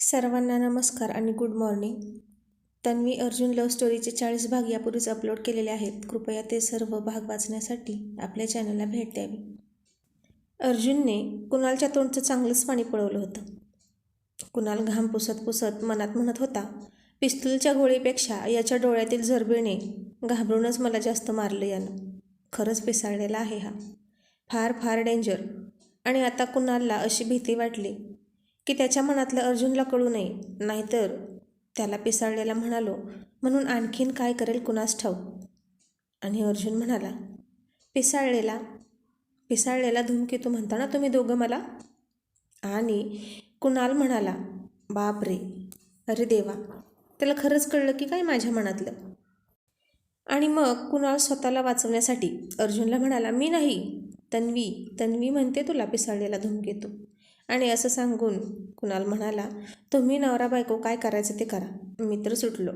सर्वांना नमस्कार आणि good morning Tanvi Arjun love स्टोरीचे चाळीस भाग यापूर्वीच अपलोड केलेले आहेत. कृपया ते सर्व भाग वाचण्यासाठी आपल्या चॅनलला भेट द्यावी. अर्जुनने कुणालच्या तोंडचं चांगलंच पाणी पळवलं होतं. कुणाल घाम पुसत पुसत मनात म्हणत होता पिस्तूलच्या गोळीपेक्षा याच्या डोळ्यातील झरबिळणे घाबरूनच मला जास्त मारलं यानं. खरंच पिसाळलेला आहे हा. फार फार डेंजर आणि आता कुणालला अशी भीती वाटली की त्याच्या मनातलं अर्जुनला कळू नये. नाहीतर त्याला पिसाळलेला म्हणालो म्हणून आणखीन काय करेल कुणास ठाऊ आणि अर्जुन म्हणाला पिसाळलेला पिसाळलेला धूमकेतू म्हणता ना तुम्ही दोघं मला? आणि कुणाल म्हणाला बाप रे अरे देवा त्याला खरंच कळलं की काय माझ्या मनातलं? आणि मग कुणाल स्वतःला वाचवण्यासाठी अर्जुनला म्हणाला मी नाही तन्वी तन्वी म्हणते तुला पिसाळलेला धूमकेतू. आणि असं सांगून कुणाल म्हणाला तुम्ही नवरा बायको काय करायचं ते करा. मी तर सुटलो.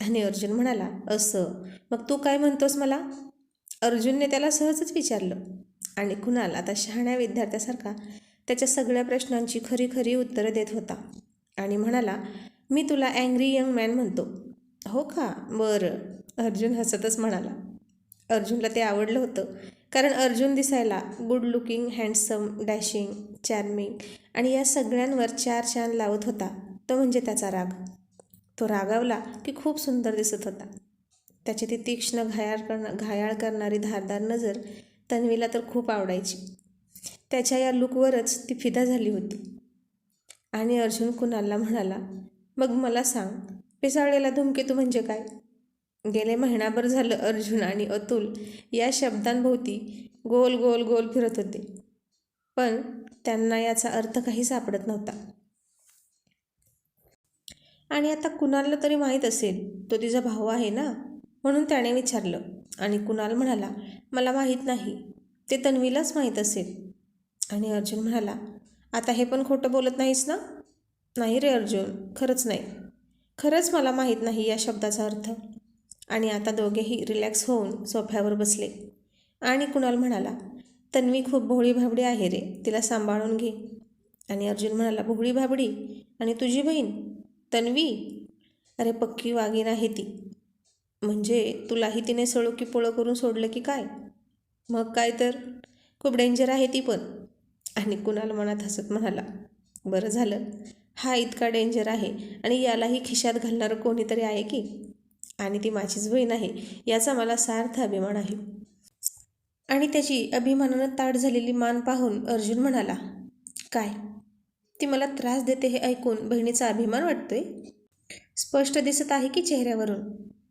आणि अर्जुन म्हणाला असं? मग तू काय म्हणतोस मला? अर्जुनने त्याला सहजच विचारलं. आणि कुणाल आता शहाण्या विद्यार्थ्यासारखा त्याच्या सगळ्या प्रश्नांची खरी खरी उत्तरं देत होता. आणि म्हणाला मी तुला अँग्री यंग मॅन म्हणतो. हो का? बरं. अर्जुन हसतच म्हणाला अर्जुनला ते आवडलं होतं. कारण अर्जुन दिसायला good looking handsome dashing charming आणि या सगळ्यांवर चार चान लावत होता. तो म्हणजे त्याचा राग. तो रागावला की खूप सुंदर दिसत होता. त्याची ती तीक्ष्ण घायाळ करणं घायाळ करणारी धारदार नजर तन्वीला तर खूप आवडायची. त्याच्या या लुकवरच ती फिदा झाली होती. आणि अर्जुन कुणालला म्हणाला मग मला सांग पिसाळलेला धुमकेतू म्हणजे काय? गेले महिनाभर झालं अर्जुन आणि अतुल या शब्दांभोवती गोल गोल गोल फिरत होते. पण त्यांना याचा अर्थ काही सापडत नव्हता. आणि आता कुणालला तरी माहीत असेल तो तिचा भाऊ आहे ना? म्हणून त्याने विचारलं. आणि कुणाल म्हणाला मला माहीत नाही. ते तन्वीलाच माहीत असेल. आणि अर्जुन म्हणाला आता हे पण खोटं बोलत नाहीस ना? नाही रे अर्जुन खरंच नाही. खरंच मला माहीत नाही या शब्दाचा अर्थ. आणि आता दोघेही रिलॅक्स होऊन सोफ्यावर बसले. आणि कुणाल म्हणाला तन्वी खूप भोळी भाबडी आहे रे तिला सांभाळून घे. आणि अर्जुन म्हणाला भोळी भाबडी? आणि तुझी बहीण? तन्वी? अरे पक्की वागीन आहे ती. म्हणजे तुलाही तिने सळू की पोळं करून सोडलं की काय? मग काय तर? खूप डेंजर आहे ती पण. आणि कुणाल मनात हसत म्हणाला बरं झालं. हा इतका डेंजर आहे आणि यालाही खिशात घालणारं कोणीतरी आहे की? आणि ती माझीच बहीण आहे याचा मला सार्थ अभिमान आहे. आणि त्याची अभिमानानं ताट झालेली मान पाहून अर्जुन म्हणाला काय? ती मला त्रास देते हे ऐकून बहिणीचा अभिमान वाटतोय? स्पष्ट दिसत आहे की चेहऱ्यावरून.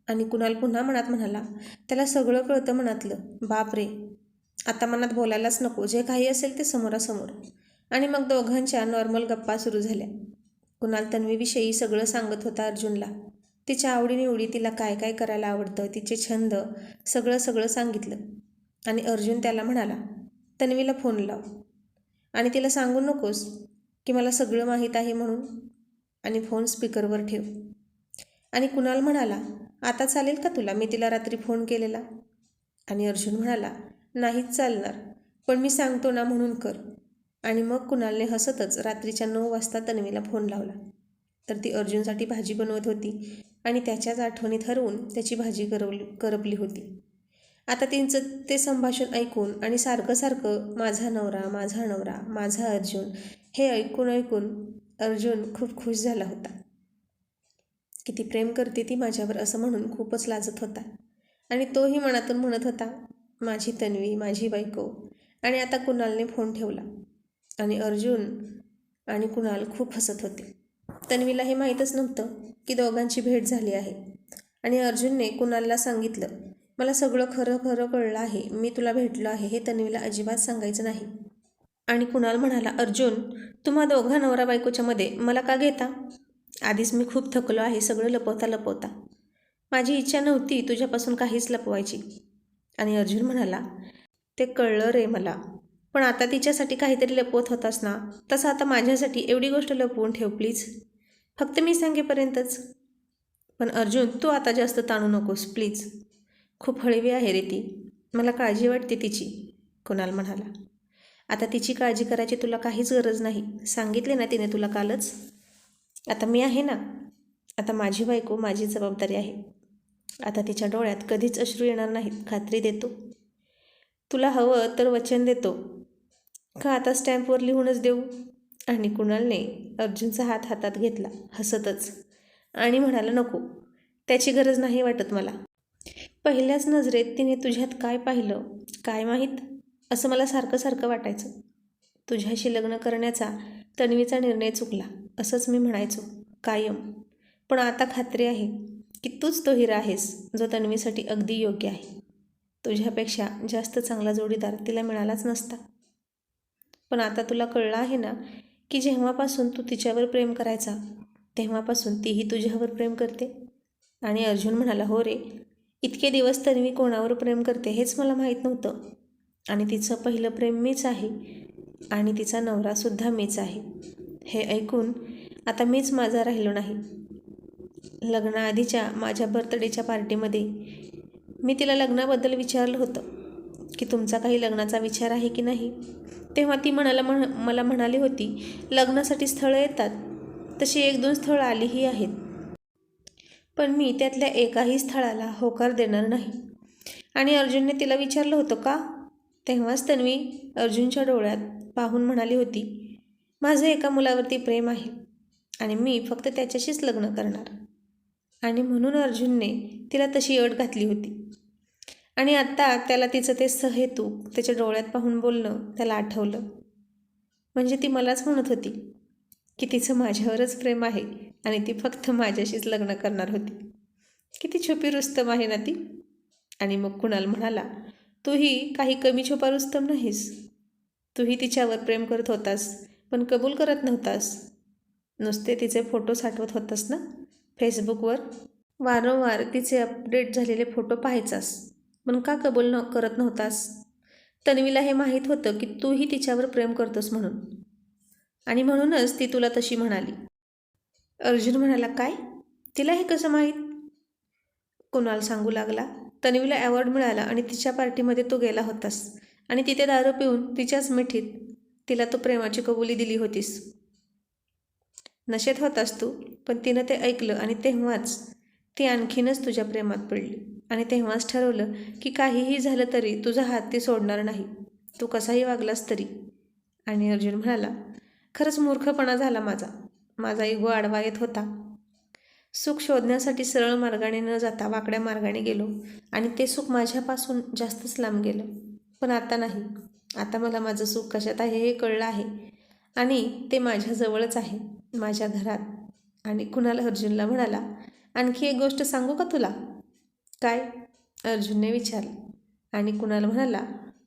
आणि कुणाल पुन्हा मनात म्हणाला त्याला सगळं कळतं मनातलं. बाप रे! आता मनात बोलायलाच नको. जे काही असेल ते समोरासमोर. आणि मग दोघांच्या नॉर्मल गप्पा सुरू झाल्या. कुणाल तन्वीविषयी सगळं सांगत होता अर्जुनला. तिच्या आवडीनिवडी तिला काय काय करायला आवडतं तिचे छंद सगळं सगळं सांगितलं. आणि अर्जुन त्याला म्हणाला तन्वीला फोन लाव. आणि तिला सांगू नकोस की मला सगळं माहीत आहे म्हणून. आणि फोन स्पीकरवर ठेव. आणि कुणाल म्हणाला आता चालेल का तुला? मी तिला रात्री फोन केलेला. आणि अर्जुन म्हणाला नाहीच चालणार पण मी सांगतो ना म्हणून कर. आणि मग कुणालने हसतच रात्रीच्या नऊ वाजता तन्वीला फोन लावला. तर ती अर्जुनसाठी भाजी बनवत होती आणि त्याच्याच आठवणीत हरवून त्याची भाजी करवली करपली होती. आता त्यांचं ते संभाषण ऐकून आणि सारखं सारखं माझा नवरा माझा नवरा माझा अर्जुन हे ऐकून ऐकून अर्जुन खूप खुश झाला होता. किती प्रेम करते ती माझ्यावर असं म्हणून खूपच लाजत होता. आणि तोही मनातून म्हणत होता माझी तन्वी माझी बायको. आणि आता कुणालने फोन ठेवला. आणि अर्जुन आणि कुणाल खूप हसत होते. तन्वीला हे माहीतच नव्हतं की दोघांची भेट झाली आहे. आणि अर्जुनने कुणालला सांगितलं मला सगळं खरं खरं कळलं आहे. मी तुला भेटलो आहे हे तन्वीला अजिबात सांगायचं नाही. आणि कुणाल म्हणाला अर्जुन तुम्हा दोघा नवरा बायकोच्या मध्ये मला का घेता? आधीच मी खूप थकलो आहे सगळं लपवता लपवता. माझी इच्छा नव्हती तुझ्यापासून काहीच लपवायची. आणि अर्जुन म्हणाला ते कळलं रे मला. पण आता तिच्यासाठी काहीतरी लपवत होतास ना? तसं आता माझ्यासाठी एवढी गोष्ट लपवून ठेव प्लीज. फक्त मी सांगेपर्यंतच. पण अर्जुन तू आता जास्त ताणू नकोस प्लीज. खूप हळवी आहे रे ती. मला काळजी वाटते तिची कुणाल म्हणाला. आता तिची काळजी करायची तुला काहीच गरज नाही. सांगितले ना तिने तुला कालच? आता मी आहे ना? आता माझी बायको माझी जबाबदारी आहे. आता तिच्या डोळ्यात कधीच अश्रू येणार नाहीत. खात्री देतो. तुला हवं तर वचन देतो. का आता स्टॅम्पवर लिहूनच देऊ? आणि कुणालने अर्जुनचा हात हातात घेतला हसतच. आणि म्हणाला नको त्याची गरज नाही वाटत मला. पहिल्याच नजरेत तिने तुझ्यात काय पाहिलं काय माहीत? असं मला सारखं सारखं वाटायचं. तुझ्याशी लग्न करण्याचा तन्वीचा निर्णय चुकला असंच मी म्हणायचो कायम. पण आता खात्री आहे की तूच तो हिरा आहेस जो तन्वीसाठी अगदी योग्य आहे. तुझ्यापेक्षा जास्त चांगला जोडीदार तिला मिळालाच नसता. पण आता तुला कळलं आहे ना की जेव्हापासून तू तिच्यावर प्रेम करायचा तेव्हापासून तीही तुझ्यावर प्रेम करते. आणि अर्जुन म्हणाला हो रे इतके दिवस तन्वी कोणावर प्रेम करते हेच मला माहीत नव्हतं. आणि तिचं पहिलं प्रेम मीच आहे आणि तिचा नवरासुद्धा मीच आहे. हे ऐकून आता मीच माझा राहिलो नाही. लग्नाआधीच्या माझ्या बर्थडेच्या पार्टीमध्ये मी तिला लग्नाबद्दल विचारलं होतं की तुमचा काही लग्नाचा विचार आहे की नाही? तेव्हा ती म्हणाला म्हण मला म्हणाली होती लग्नासाठी स्थळं येतात. तशी एक दोन स्थळं आलीही आहेत. पण मी त्यातल्या एकाही स्थळाला होकार देणार नाही. आणि अर्जुनने तिला विचारलं होतं का? तेव्हाच तन्वी अर्जुनच्या डोळ्यात पाहून म्हणाली होती माझं एका मुलावरती प्रेम आहे आणि मी फक्त त्याच्याशीच लग्न करणार. आणि म्हणून अर्जुनने तिला तशी अट घातली होती. आणि आत्ता त्याला तिचं ते सहेतू त्याच्या डोळ्यात पाहून बोलणं त्याला आठवलं. म्हणजे ती मलाच म्हणत होती की तिचं माझ्यावरच प्रेम आहे आणि ती फक्त माझ्याशीच लग्न करणार होती. किती छुपी रुस्तम आहे ना ती. आणि मग कुणाल म्हणाला तूही काही कमी छुपा रुस्तम नाहीस. तूही तिच्यावर प्रेम करत होतास पण कबूल करत नव्हतास. नुसते तिचे फोटो साठवत होतास ना? फेसबुकवर? वारंवार तिचे अपडेट झालेले फोटो पाहायचास. पण का कबूल न करत नव्हतास? तन्वीला हे माहीत होतं की तूही तिच्यावर प्रेम करतोस म्हणून. आणि म्हणूनच ती तुला तशी म्हणाली. अर्जुन म्हणाला काय? तिला हे कसं माहीत? कुणाल सांगू लागला. तन्वीला अवॉर्ड मिळाला आणि तिच्या पार्टीमध्ये तो गेला होतास. आणि तिथे दारू पिऊन तिच्याच मिठीत तिला तो प्रेमाची कबुली दिली होतीस. नशेत होतास तू पण तिनं ते ऐकलं आणि तेव्हाच ती आणखीनच तुझ्या प्रेमात पडली. आणि तेव्हाच ठरवलं की काहीही झालं तरी तुझा हात ती सोडणार नाही. तू कसाही वागलास तरी. आणि अर्जुन म्हणाला खरंच मूर्खपणा झाला माझा. माझा इगो आडवा येत होता. सुख शोधण्यासाठी सरळ मार्गाने न जाता वाकड्या मार्गाने गेलो आणि ते सुख माझ्यापासून जास्तच लांब गेलं. पण आता नाही. आता मला माझं सुख कशात आहे हे कळलं आहे. आणि ते माझ्याजवळच आहे माझ्या घरात. आणि कुणाला? अर्जुनला म्हणाला आणखी एक गोष्ट सांगू का तुला? काय? अर्जुनने विचारलं. आणि कुणाल म्हणाला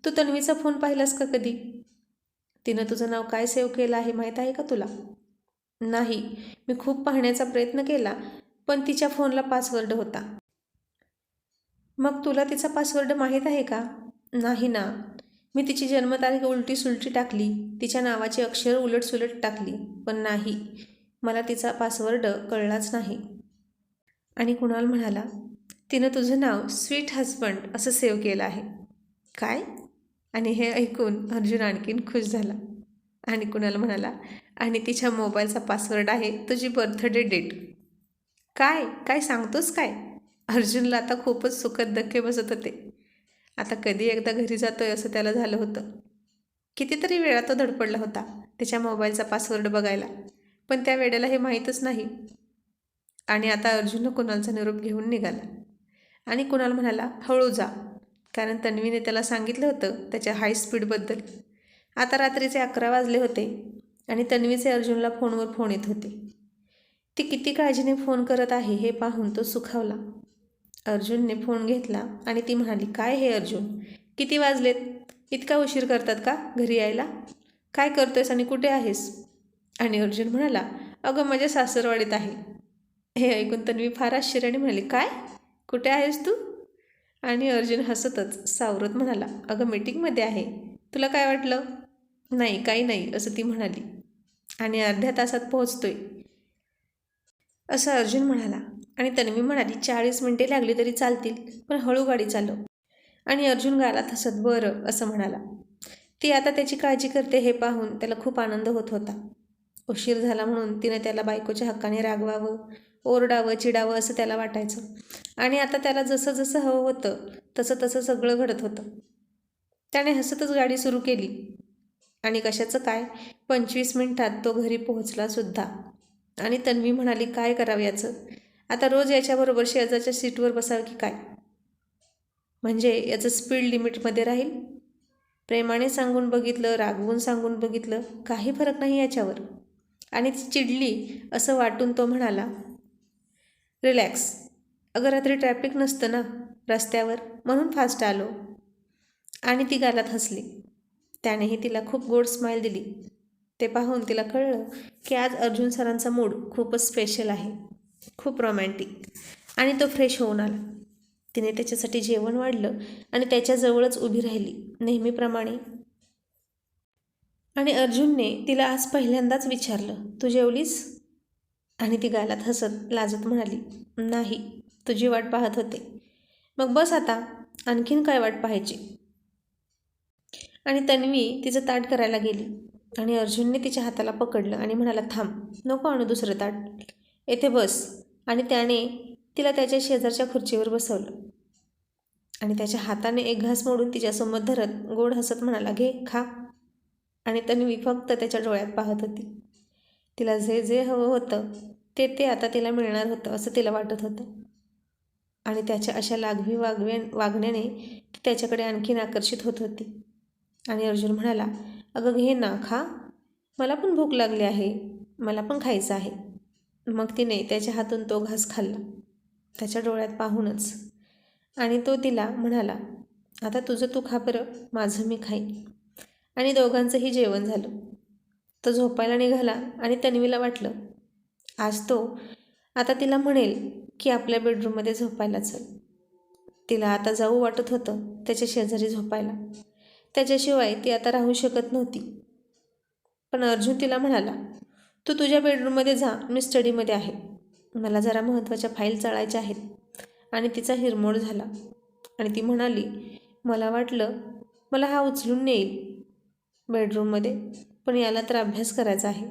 तू तन्वीचा फोन पाहिलास का कधी? तिनं तुझं नाव काय सेव्ह केलं आहे माहीत आहे का तुला? नाही. मी खूप पाहण्याचा प्रयत्न केला पण तिच्या फोनला पासवर्ड होता. मग तुला तिचा पासवर्ड माहीत आहे का? नाही ना. मी तिची जन्मतारीख उलटी सुलटी टाकली. तिच्या नावाची अक्षर उलटसुलट टाकली पण नाही. मला तिचा पासवर्ड कळलाच नाही. आणि कुणाल म्हणाला तिनं तुझं नाव स्वीट हजबंड असं सेव्ह केलं आहे. काय? आणि हे ऐकून अर्जुन आणखीन खुश झाला. आणि कुणाला म्हणाला आणि तिच्या मोबाईलचा पासवर्ड आहे तुझी बर्थडे डेट. काय? काय सांगतोस काय? अर्जुनला आता खूपच सुखद धक्के बसत होते. आता कधी एकदा घरी जातोय असं त्याला झालं होतं. कितीतरी वेळा तो धडपडला होता त्याच्या मोबाईलचा पासवर्ड बघायला पण त्या वेळेला हे माहीतच नाही. आणि आता अर्जुननं कुणालचा निरोप घेऊन निघाला. आणि कुणाल म्हणाला हळू जा. कारण तन्वीने त्याला सांगितलं होतं त्याच्या हाय स्पीडबद्दल आता रात्रीचे अकरा वाजले होते आणि तन्वीचे अर्जुनला फोनवर फोन येत होते. ती किती काळजीने फोन करत आहे हे पाहून तो सुखावला. अर्जुनने फोन घेतला आणि ती म्हणाली काय हे अर्जुन? किती वाजलेत? इतका उशीर करतात का घरी यायला? काय करतोयस आणि कुठे आहेस? आणि अर्जुन म्हणाला अगं माझ्या सासरवाडीत आहे. हे ऐकून तन्वी फार आश्चर्याने म्हणाली काय? कुठे आहेस तू? आणि अर्जुन हसतच सावरत म्हणाला अगं मीटिंगमध्ये आहे. तुला काय वाटलं? नाही काही नाही असं ती म्हणाली. आणि अर्ध्या तासात पोहोचतोय. असं अर्जुन म्हणाला. आणि तन्वी म्हणाली चाळीस मिनटे लागली तरी चालतील पण हळू गाडी चालव. आणि अर्जुन गालात हसत बरं असं म्हणाला. ती आता त्याची काळजी करते हे पाहून त्याला खूप आनंद होत होता. उशीर झाला म्हणून तिने त्याला बायकोच्या हक्काने रागवावं ओरडावं चिडावं असं त्याला वाटायचं. आणि आता त्याला जसं जसं हवं होतं तसं तसं सगळं घडत होतं. त्याने हसतच गाडी सुरू केली. आणि कशाचं काय? पंचवीस मिनिटात तो घरी पोहोचला सुद्धा. आणि तन्वी म्हणाली काय करावं याचं? आता रोज याच्याबरोबर शेजारच्या सीटवर बसावं की काय? म्हणजे याचं स्पीड लिमिटमध्ये राहील? प्रेमाने सांगून बघितलं रागवून सांगून बघितलं काही फरक नाही याच्यावर. आणि ती चिडली असं वाटून तो म्हणाला रिलॅक्स. अगं रात्री ट्रॅफिक नसतं ना रस्त्यावर म्हणून फास्ट आलो. आणि ती गालात हसली. त्यानेही तिला खूप गोड स्माईल दिली. ते पाहून तिला कळलं की आज अर्जुन सरांचा मूड खूपच स्पेशल आहे खूप रोमॅन्टिक आणि तो फ्रेश होऊन आला. तिने त्याच्यासाठी जेवण वाढलं आणि त्याच्याजवळच उभी राहिली नेहमीप्रमाणे. आणि अर्जुनने तिला आज पहिल्यांदाच विचारलं तू जेवलीस? आणि ती गालात हसत लाजत म्हणाली नाही तुझी वाट पाहत होते. मग बस आता आणखीन काय वाट पाहायची? आणि तन्वी तिचं ताट करायला गेली आणि अर्जुनने तिच्या हाताला पकडलं आणि म्हणाला थांब नको आणू दुसरं ताट. येथे बस. आणि त्याने तिला त्याच्या शेजारच्या खुर्चीवर बसवलं. आणि त्याच्या हाताने एक घास मोडून तिच्यासमोर धरत गोड हसत म्हणाला घे खा. आणि तन्वी फक्त त्याच्या डोळ्यात पाहत होती. तिला जे जे हवं होतं ते ते आता तिला मिळणार होतं असं तिला वाटत होतं. आणि त्याच्या अशा लाघवी वागव्या वागण्याने ती त्याच्याकडे आणखीन आकर्षित होत होती. आणि अर्जुन म्हणाला अगं घे ना खा. मला पण भूक लागली आहे. मला पण खायचं आहे. मग तिने त्याच्या हातून तो घास खाल्ला त्याच्या डोळ्यात पाहूनच. आणि तो तिला म्हणाला आता तुझं तू खा बरं माझं मी खाईन. आणि दोघांचंही जेवण झालं. तो झोपायला निघाला आणि तन्वीला वाटलं आज तो आता तिला म्हणेल की आपल्या बेडरूममध्ये झोपायला चल. तिला आता जाऊ वाटत होतं त्याच्या शेजारी झोपायला. त्याच्याशिवाय ती आता राहू शकत नव्हती. पण अर्जुन तिला म्हणाला तू तुझ्या बेडरूममध्ये जा मी स्टडीमध्ये आहे. मला जरा महत्त्वाच्या फाईल चाळायच्या आहेत. आणि तिचा हिरमोड झाला. आणि ती म्हणाली मला वाटलं मला हा उचलून नेईल. बेडरूममध्ये पण याला तर अभ्यास करायचा आहे.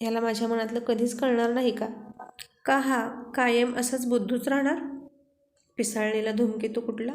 याला माझ्या मनातलं कधीच कळणार नाही का? का हा कायम असाच बुद्धूच राहणार? पिसाळलेला धुमकेतू कुठला?